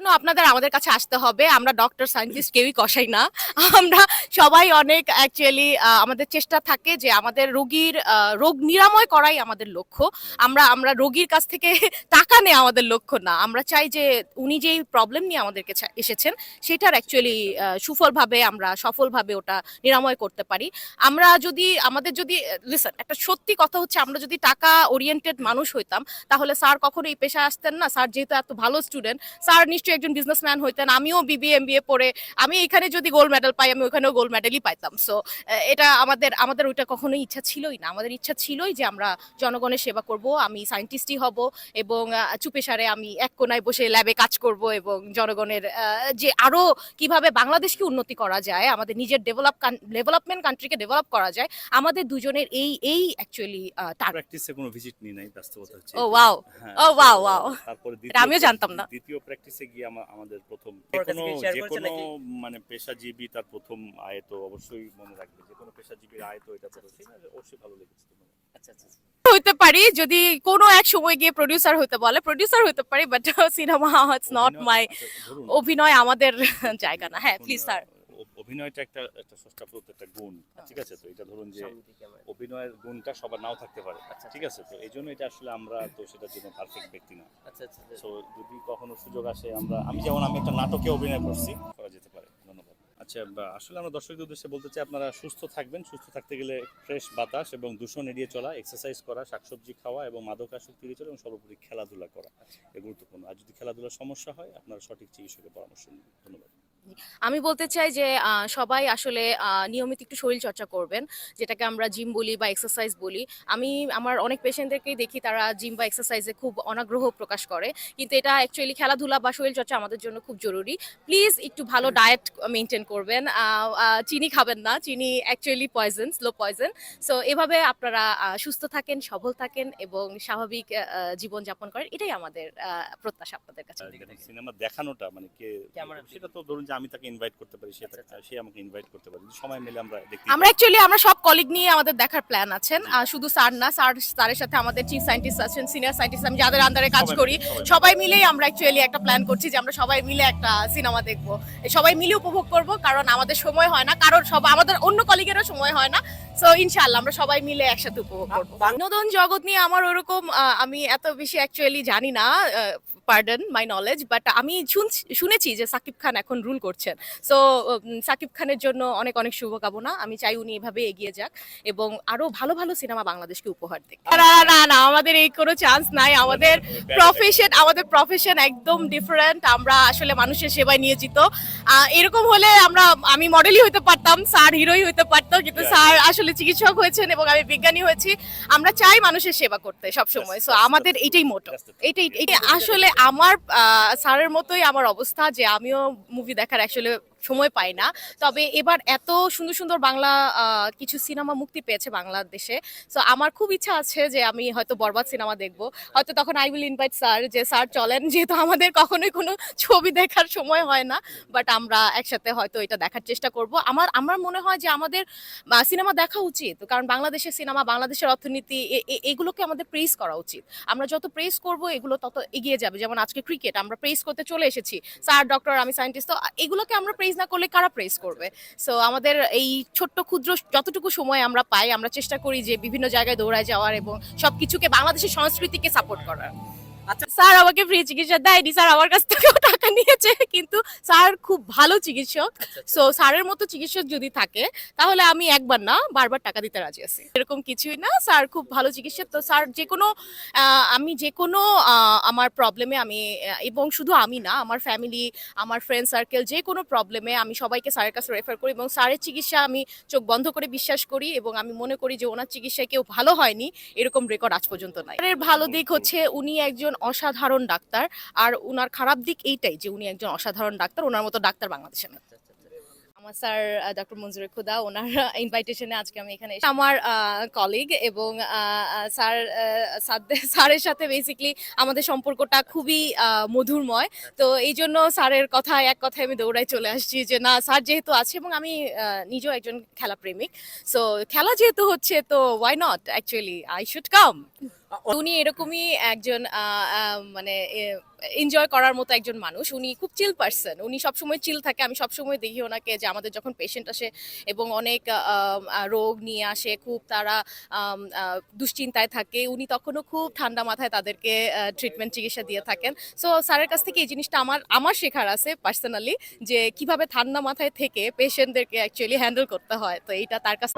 জন্য আপনাদের আমাদের কাছে আসতে হবে। আমরা ডক্টর সায়েন্টিস্ট কেউই কষাই না। আমরা সবাই অনেক অ্যাকচুয়ালি আমাদের চেষ্টা থাকে যে আমাদের রোগীর রোগ নিরাময় করাই আমাদের লক্ষ্য। আমরা আমরা রোগীর কাছ থেকে টাকা নেওয়া আমাদের লক্ষ্য না। আমরা চাই যে উনি যেই প্রবলেম নিয়ে আমাদের কাছে এসেছেন, সেটার অ্যাকচুয়ালি সুফলভাবে আমরা সফলভাবে ওটা নিরাময় করতে পারি। আমরা যদি, আমাদের যদি লিসন একটা সত্যি কথা হচ্ছে, আমরা যদি টাকা ওরিয়েন্টেড মানুষ হইতাম, তাহলে স্যার কখনো এই পেশায় আসতেন না। স্যার যেহেতু এত ভালো স্টুডেন্ট স্যার নিশ্চয়ই একজন বিজনেসম্যান হইতেন আমিও বিবিএ এমবিএ পড়ে আমি এখানে যদি গোল্ড মেডেল পাই আমি ওখানেও গোল্ড মেডেলই পাইতাম। সো এটা আমাদের আমাদের ওইটা কখনোই ইচ্ছা ছিলই না। আমাদের ইচ্ছা ছিলই যে আমরা জনগণের সেবা করব আমি সায়েন্টিস্টই হব এবং আহ, চুপে সারে আমি এক কোনায় বসে ল্যাবে কাজ করব এবং জনগণের যে আরও কীভাবে বাংলাদেশকে উন্নতি করা যায় আমাদের নিজের ডেভেলপ ডেভেলপমেন্ট কান্ট্রিকে ডেভেলপ করা যায় আমাদের দুজনের এই এই অ্যাকচুয়ালি প্র্যাকটিসে কোনো ভিজিট নিয়ে নাই ব্যস্ততা হচ্ছে oh wow oh wow wow তারপরে আমিও জানতাম না। দ্বিতীয় প্র্যাকটিসে গিয়ে আমা- আমাদের প্রথম? ওর কাছে যেকোনো কি share যেকোনো করেছে মানে পেশাজীবী তার প্রথম আয় তো অবশ্যই মনে রাখবে। যে কোনো পেশাজীবীর আয় তো এটা অবশ্যই ভালো লেগেছে তোমার। আচ্ছা আচ্ছা আচ্ছা। হইতে পারি যদি কোনো এক সময় গিয়ে প্রডিউসার হতে বলে প্রডিউসার হতে পারি but cinema it's not my অভিনয় আমাদের জায়গা না। হ্যাঁ প্লিজ স্যার অভিনয়টা একটা একটা ষষ্ঠাপ্রত একটা গুণ ঠিক আছে? তো এটা ধরুন যে। অভিনয়ের গুণটা সবার নাও থাকতে পারে আচ্ছা, ঠিক আছে? তো এই জন্য এটা আসলে আমরা তো সেটার জন্য পারফেক্ট ব্যক্তি না। আচ্ছা আচ্ছা আচ্ছা। সো যদি কখনো সুযোগ আসে আমরা আমি যেমন আমি একটা নাটকে অভিনয় করছি করা যেতে পারে। ধন্যবাদ। আচ্ছা আসলে আমরা দর্শকদের উদ্দেশ্যে বলতে চাই আপনারা সুস্থ থাকবেন সুস্থ থাকতে গেলে ফ্রেশ বাতাস এবং দূষণ এড়িয়ে চলা এক্সারসাইজ করা শাকসবজি খাওয়া এবং মাদকাসক্তি এড়িয়ে চলা এবং সর্বোপরি খেলাধুলা করা এ গুরুত্বপূর্ণ। আর যদি খেলাধুলার সমস্যা হয় আপনারা সঠিক চিকিৎসকের পরামর্শ নিন। ধন্যবাদ। আমি বলতে চাই যে আহ, সবাই আসলে আহ, নিয়মিত একটু শরীর চর্চা করবেন যেটাকে আমরা জিম বলি বা এক্সারসাইজ বলি। আমি আমার অনেক পেশেন্টদেরকেই দেখি তারা জিম বা এক্সারসাইজে খুব অনাগ্রহ প্রকাশ করে। কিন্তু এটা অ্যাকচুয়ালি খেলাধুলা বা শরীর চর্চা আমাদের জন্য খুব জরুরি। প্লিজ একটু ভালো ডায়েট মেনটেন করবেন। চিনি খাবেন না। চিনি actually poison slow poison so এভাবে আপনারা সুস্থ থাকেন সবল থাকেন এবং স্বাভাবিক জীবন যাপন করেন। এটাই আমাদের প্রত্যাশা আপনাদের কাছে। সিনেমা দেখানোটা মানে কে সেটা তো ধরুন যে আমি তাকে ইনভাইট করতে পারি সে আচ্ছা, সে আমাকে ইনভাইট করতে পারি। সময় মিলে আমরা দেখতে আমরা অ্যাকচুয়ালি আমরা সব কলিগ নিয়ে আমাদের দেখার প্ল্যান আছেন। শুধু স্যার না স্যার স্যারের সাথে আমাদের চিফ সায়েন্টিস্ট আছেন সিনিয়র সায়েন্টিস্ট আমি যাদের আন্ডারে কাজ করি সবাই মিলেই আমরা অ্যাকচুয়ালি একটা প্ল্যান করছি যে আমরা সবাই মিলে একটা সিনেমা দেখব। সবাই মিলে উপভোগ করব কারণ আমাদের সময় হয় না কারণ সব আমাদের অন্য কলিগেরও সময় হয় না। সো ইনশাআল্লাহ আমরা সবাই মিলে একসাথে উপভোগ করব। বিনোদন জগৎ নিয়ে আমার ওরকম আমি এত বেশি অ্যাকচুয়ালি জানি না পার্ডন মাই নলেজ বাট আমি শুনছি- শুনেছি যে সাকিব খান এখন রুল করছেন। সো সাকিব খানের জন্য অনেক অনেক শুভকামনা। আমি চাই উনি এভাবে এগিয়ে যাক এবং আরও ভালো ভালো সিনেমা বাংলাদেশকে উপহার দিক। না না, না আমাদের এই কোনো চান্স নাই। আমাদের প্রফেশন আমাদের প্রফেশন একদম ডিফারেন্ট আমরা আসলে মানুষের সেবায় নিয়োজিত। আহ, এরকম হলে আমরা আমি মডেলই হতে পারতাম স্যার হিরোই হতে পারতাম কিন্তু. স্যার আসলে চিকিৎসক হয়েছেন এবং আমি বিজ্ঞানী হয়েছি। আমরা চাই মানুষের সেবা করতে সব সময় That's- সো আমাদের এটাই মোটো এটাই এটা আসলে আমার স্যারের মতোই আমার অবস্থা যে আমিও মুভি দেখার আসলে সময় পাই না। তবে এবার এত সুন্দর সুন্দর বাংলা কিছু সিনেমা মুক্তি পেয়েছে বাংলাদেশে। সো আমার খুব ইচ্ছা আছে যে আমি হয়তো বরবাদ সিনেমা দেখব। হয়তো তখন আই উইল ইনভাইট স্যার যে স্যার চলেন, যেহেতু আমাদের কখনোই কোনো ছবি দেখার সময় হয় না। বাট আমরা একসাথে হয়তো এটা দেখার চেষ্টা করব। আমার আমার মনে হয় যে আমাদের সিনেমা দেখা উচিত। কারণ বাংলাদেশের সিনেমা, বাংলাদেশের অর্থনীতি এগুলোকে আমাদের প্রেস করা উচিত। আমরা যত প্রেস করব, এগুলো তত এগিয়ে যাবে। যেমন আজকে ক্রিকেট আমরা প্রেস করতে চলে এসেছি। স্যার ডক্টর আমি সায়েন্টিস্ট তো এগুলোকে আমরা প্রেস না করলে কারা প্রেস করবে? সো আমাদের এই ছোট্ট ক্ষুদ্র যতটুকু সময় আমরা পাই আমরা চেষ্টা করি যে বিভিন্ন জায়গায় দৌড়ায় যাওয়ার এবং সব কিছুকে বাংলাদেশের সংস্কৃতিকে সাপোর্ট করার। আচ্ছা স্যার আমাকে ফ্রি চিকিৎসা দেয়নি। স্যার আমার কাছ থেকেও টাকা নিয়েছে কিন্তু স্যার খুব ভালো চিকিৎসক। আচ্ছা, সো স্যারের মতো চিকিৎসক যদি থাকে তাহলে আমি একবার না বারবার টাকা দিতে রাজি আছি। এরকম কিছুই না স্যার খুব ভালো চিকিৎসক। তো স্যার যে কোনো আমি যে কোনো আমার প্রবলেমে আমি এবং শুধু আমি না আমার ফ্যামিলি আমার ফ্রেন্ড সার্কেল যে কোনো প্রবলেমে আমি সবাইকে স্যারের কাছে রেফার করি এবং স্যারের চিকিৎসা আমি চোখ বন্ধ করে বিশ্বাস করি এবং আমি মনে করি যে ওনার চিকিৎসায় কেউ ভালো হয়নি এরকম রেকর্ড আজ পর্যন্ত নাই। স্যারের ভালো দিক হচ্ছে উনি একজন অসাধারণ ডাক্তার। আর উনার খারাপ দিক এইটাই যে উনি একজন অসাধারণ ডাক্তার ওনার মতো ডাক্তার বাংলাদেশে না। আমার স্যার ডক্টর মঞ্জুর খুদা ওনার ইনভাইটেশনে আজকে আমি এখানে আমার কলিগ এবং স্যার স্যারের সাথে বেসিকলি আমাদের সম্পর্কটা খুবই মধুরময়। তো এই জন্য স্যারের কথায় এক কথায় আমি দৌড়াই চলে আসছি যে না স্যার যেহেতু আছে এবং আমি নিজেও একজন খেলা প্রেমিক সো খেলা যেহেতু হচ্ছে তো why not actually I should come উনি এরকমই একজন মানে এনজয় করার মতো একজন মানুষ। উনি খুব চিল পার্সন উনি সবসময় চিল থাকে। আমি সবসময় দেখি ওনাকে যে আমাদের যখন পেশেন্ট আসে এবং অনেক রোগ নিয়ে আসে, খুব তারা দুশ্চিন্তায় থাকে, উনি তখনও খুব ঠান্ডা মাথায় তাদেরকে ট্রিটমেন্ট চিকিৎসা দিয়ে থাকেন। সো স্যারের কাছ থেকে এই জিনিসটা আমার আমার শেখার আছে পার্সোনালি যে কীভাবে ঠান্ডা মাথায় থেকে পেশেন্টদেরকে অ্যাকচুয়ালি হ্যান্ডেল করতে হয়। তো এইটা তার কাছ